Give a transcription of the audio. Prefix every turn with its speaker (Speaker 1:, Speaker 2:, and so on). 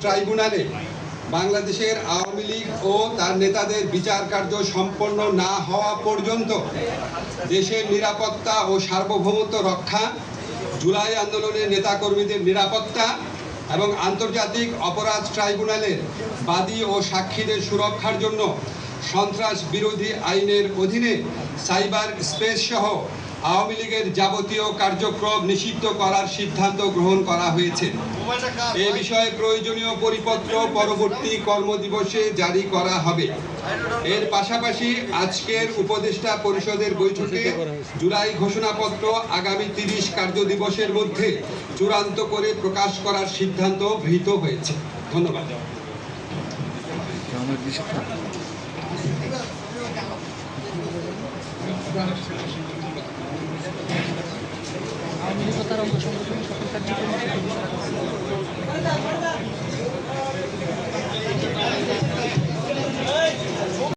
Speaker 1: ট্রাইব্যুনালে বাংলাদেশের আওয়ামী লীগ ও তার নেতাদের বিচার কার্য সম্পন্ন না হওয়া পর্যন্ত দেশের নিরাপত্তা ও সার্বভৌমত্ব রক্ষা, জুলাই আন্দোলনের নেতাকর্মীদের নিরাপত্তা এবং আন্তর্জাতিক অপরাধ ট্রাইব্যুনালের বাদী ও সাক্ষীদের সুরক্ষার জন্য সন্ত্রাস বিরোধী আইনের অধীনে সাইবার স্পেস সহ আওয়ামী লীগের যাবতীয় কার্যক্রম নিষিদ্ধ করার সিদ্ধান্ত গ্রহণ করা হয়েছে। এ বিষয়ে প্রয়োজনীয় পরিপত্র পরবর্তী কর্মদিবসে জারি করা হবে। এর পাশাপাশি আজকের উপদেষ্টা পরিষদের বৈঠকে জুলাই ঘোষণাপত্র আগামী তিরিশ কার্যদিবসের মধ্যে চূড়ান্ত করে প্রকাশ করার সিদ্ধান্ত গৃহীত হয়েছে। ধন্যবাদ।
Speaker 2: আমার বিষয়
Speaker 3: আওয়ামী